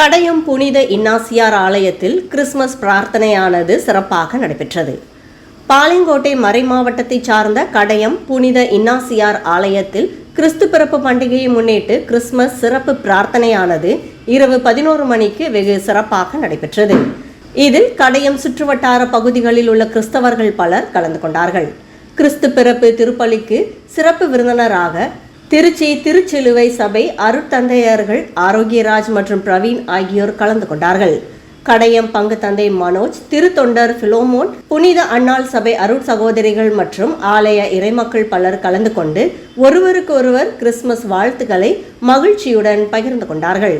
கடையம் புனித இன்னாசியார் ஆலயத்தில் கிறிஸ்துமஸ் பிரார்த்தனையானது சிறப்பாக நடைபெற்றது. பாளையங்கோட்டை மறை மாவட்டத்தை சார்ந்த கடையம் புனித இன்னாசியார் ஆலயத்தில் கிறிஸ்து பிறப்பு பண்டிகையை முன்னிட்டு கிறிஸ்துமஸ் சிறப்பு பிரார்த்தனையானது இரவு பதினோரு மணிக்கு வெகு சிறப்பாக நடைபெற்றது. இதில் கடையம் சுற்றுவட்டார பகுதிகளில் உள்ள கிறிஸ்தவர்கள் பலர் கலந்து கொண்டார்கள். கிறிஸ்து பிறப்பு திருப்பலிக்கு சிறப்பு விருந்தினராக திருச்சி திருச்சிலுவை சபை அருட்தந்தையர்கள் ஆரோக்கியராஜ் மற்றும் பிரவீன் ஆகியோர் கலந்து கொண்டார்கள். கடையம் பங்கு தந்தை மனோஜ் திருத்தொண்டர் பிலோமோன் புனித அன்னாள் சபை அருட் சகோதரிகள் மற்றும் ஆலய இறைமக்கள் பலர் கலந்து கொண்டு ஒருவருக்கு ஒருவர் கிறிஸ்துமஸ் வாழ்த்துக்களை மகிழ்ச்சியுடன் பகிர்ந்து கொண்டார்கள்.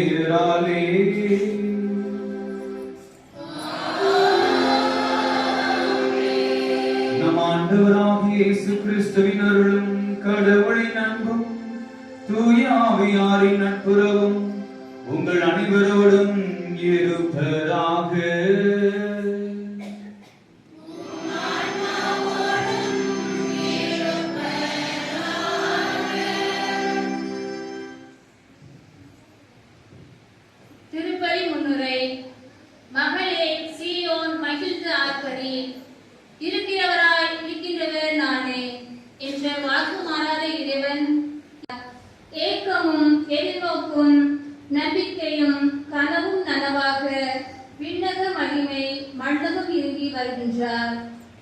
பெயராலே நம் ஆண்டவராகிய இயேசு கிறிஸ்துவின் அருளும் கடவுளின் அன்பும் தூயாவியாரின் நட்புறவும் உங்கள் அனைவரோடும் இருப்பதாக.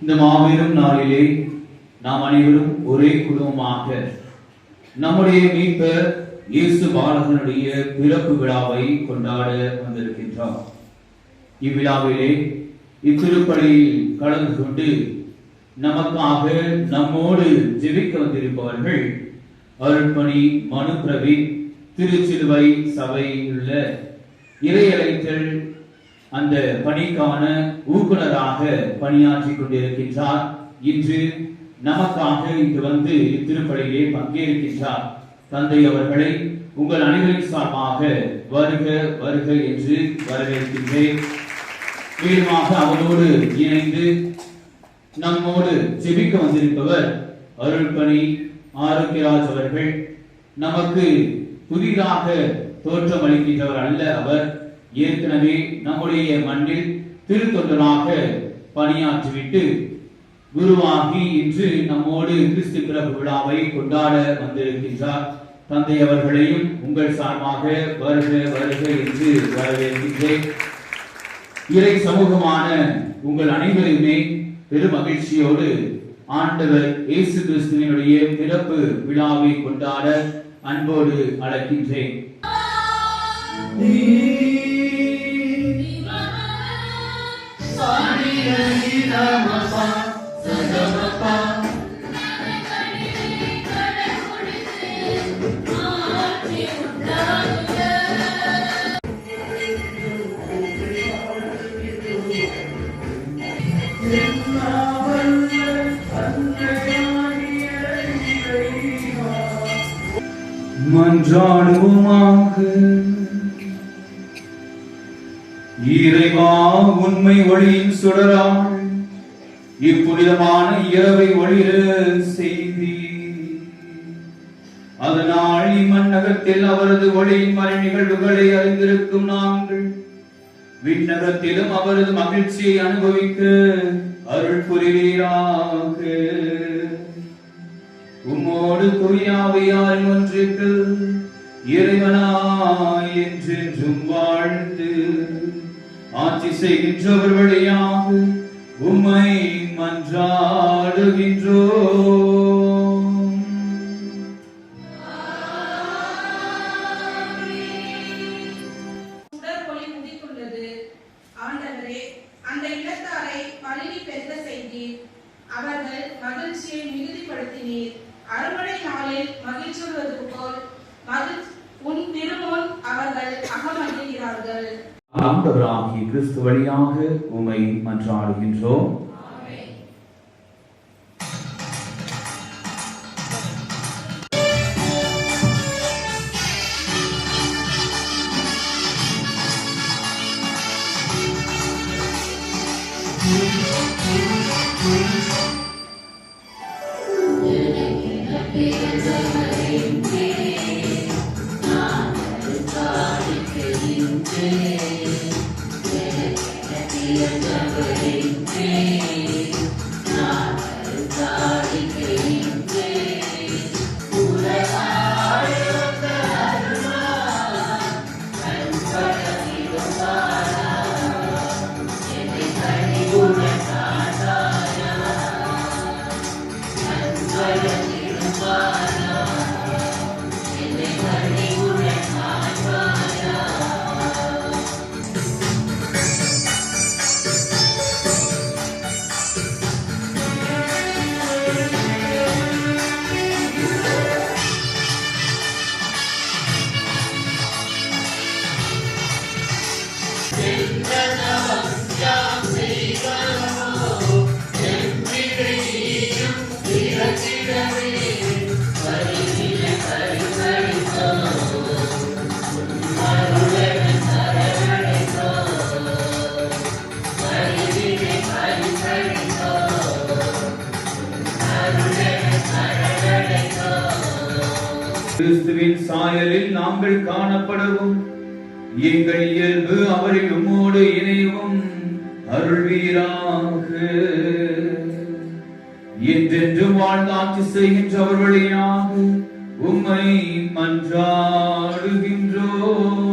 இந்த மாபெரும் நாளிலே நாம் அனைவரும் ஒரே குடும்பமாக நம்முடைய மீட்பர் இயேசு பாலகனுடைய பிறப்பு விழாவை கொண்டாட வந்திருக்கின்றோம். இவ்விழாவிலே இத்திருப்பலியில் கலந்து கொண்டு நமக்காக நம்மோடு ஜெபிக்க வந்திருப்பவர்கள் அருட்பணி மனு பிரவீன் திருச்சிலுவை சபையில் உள்ள இறையலைத்தல் அந்த பணிக்கான ஊக்குனராக பணியாற்றி கொண்டிருக்கின்றார். இன்று நமக்காக இங்கு வந்து திருப்பலியிலே பங்கேற்கின்றார். தந்தை அவர்களை உங்கள் அனைவரின் சார்பாக வருக வருக என்று வரவேற்கின்றேன். மேலுமாக அவரோடு இணைந்து நம்மோடு செபிக்க வந்திருப்பவர் அருள்பணி ஆரோக்கியராஜ் அவர்கள். நமக்கு புதிதாக தோற்றம் அளிக்கின்றவர் அல்ல அவர். ஏற்கனவே நம்முடைய மண்ணில் திருத்தொண்டனாக பணியாற்றிவிட்டு குருவாகி இன்று நம்மோடு கிறிஸ்து பிறப்பு விழாவை கொண்டாட வந்திருக்கின்றார். தந்தை அவர்களையும் உங்கள் சார்பாக வருக வருக என்று வரவேற்கின்றேன். இறை சமூகமான உங்கள் அனைவரையுமே பெரும் மகிழ்ச்சியோடு ஆண்டவர் இயேசு கிறிஸ்துவனுடைய பிறப்பு விழாவை கொண்டாட அன்போடு அழைக்கின்றேன். மன்றாடுவோமாக. இறைவா உண்மை ஒளியின் சுடராம் இப்புனிதமான இரவை ஒளிர செய்தி அதனால் இம்மன்னகத்தில் அவரது ஒளியின் மறை நிகழ்வுகளை அறிந்திருக்கும் நாங்கள். விண்ணகத்திலும் அவரது மகிழ்ச்சியை அனுபவிக்க அருள் புரிவீராக. உம்மோடு தூயாவையாரின் ஒன்றிற்கு இறைவனாய் என்றென்றும் வாழ்ந்து ஆட்சி செய்கின்றவர் வழியாக உம்மை மன்றாடுகின்றோம். ஆண்டவரே அந்த இல்லத்தாரை பலினி பெருக செய்தீர். அவர்கள் மகிழ்ச்சியை மிகுதிப்படுத்தினீர். அறுவடை நாளில் மகிழ்ச்சியுறுவது போல் மகிழ் உன் திருமுன் அவர்கள் அகமகிழ்கிறார்கள். ஆண்டவராகிய கிறிஸ்து வழியாக உம்மை மன்றாடுகின்றோம். day, at the end of the day. கிறிஸ்துவின் சாயலில் நாங்கள் காணப்படவும் எங்கள் இயல்பு அவரில் உம்மோடு இணையவும் அருள்வீராக. என்றென்றும் வாழ்ந்தாட்சி செய்கின்றவர்களையாக உம்மை மன்றாடுகின்றோம்.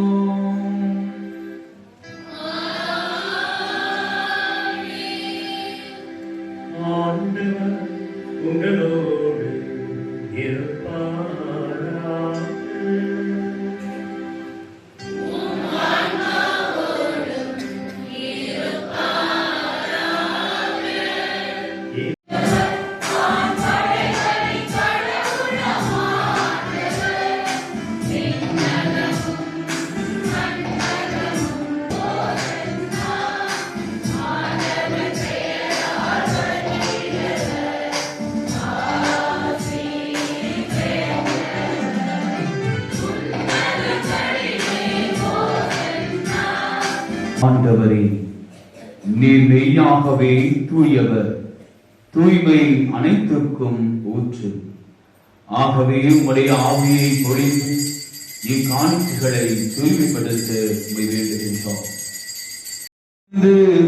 ஆண்டவரே நீர் மெய்யாகவே தூயவர். தூய்மை அனைத்துக்கும் ஊற்று. ஆகவே உடைய ஆவியை பொழிந்து இக்காணிப்புகளை தூய்மைப்படுத்த வேண்டுகின்றோம்.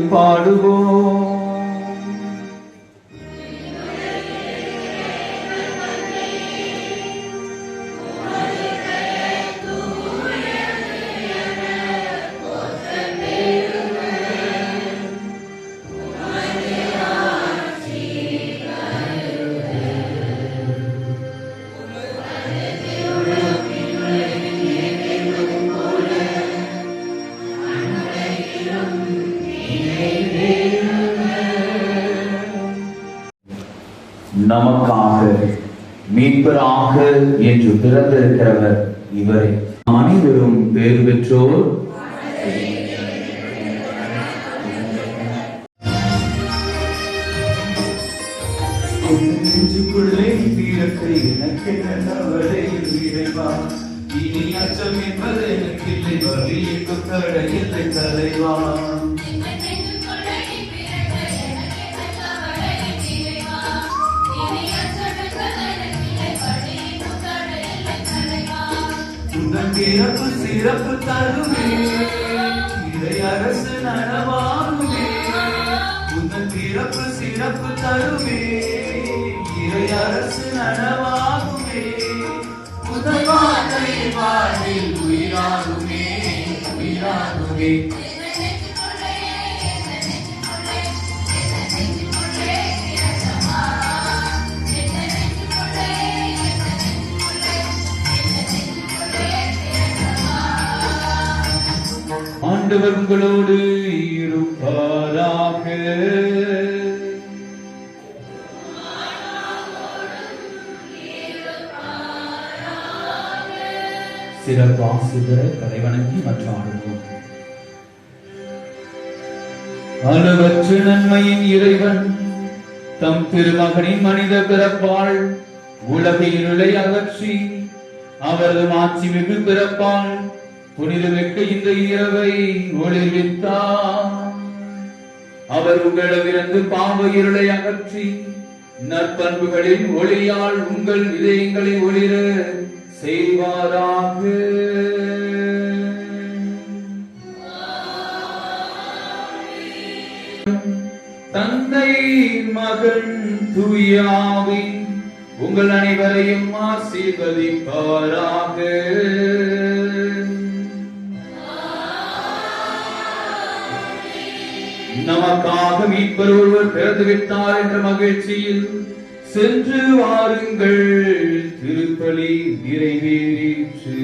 பாடுவோம். மீட்பராக என்று பிறந்திருக்கிறவர் இவரே. அனைவரும் பேறு பெற்றோர். நெஞ்சுக்குள்ளே பிறக்க எனக்கு நல்லவரை இறைவா. இனி அச்சம் என்பது எனக்கு இல்லை வழிக்கு தடையில்லை தலைவா. சிறப்பு சிறப்பு தருமே. இறை அரசு நனவாகுமே உங்கள் பிறப்பு சிறப்பு தருவே இறை அரசு நனவாகுமே முதல் வார்த்தை உயிராகுமே உயிராகுமே. ஆண்டவர் உங்களோடு இருப்பாராக. சிறப்பு சிறப்பாசிதர கலைவணங்கி மற்றும் ஆடுவோம் அளவற்று நன்மையின் இறைவன் தம் திருமகனின் மனித பிறப்பால் உலகை இருளை அகற்றி அவரது மாட்சி மிகு பிறப்பால் புனிதமிக்க இந்த இரவை ஒளிர்வித்தார் அவர் உங்களிடமிருந்து பாவ இருளை அகற்றி நற்பண்புகளின் ஒளியால் உங்கள் இதயங்களை ஒளிர செய்வாராக. தந்தை மகன் தூயாவி உங்கள் அனைவரையும் ஆசீர்வதிப்பாராக. நமக்காக மீட்பர் ஒருவர் பிறந்து விட்டார் என்ற மகிழ்ச்சியில் சென்று வாருங்கள். திருப்பலி நிறைவேறிற்று.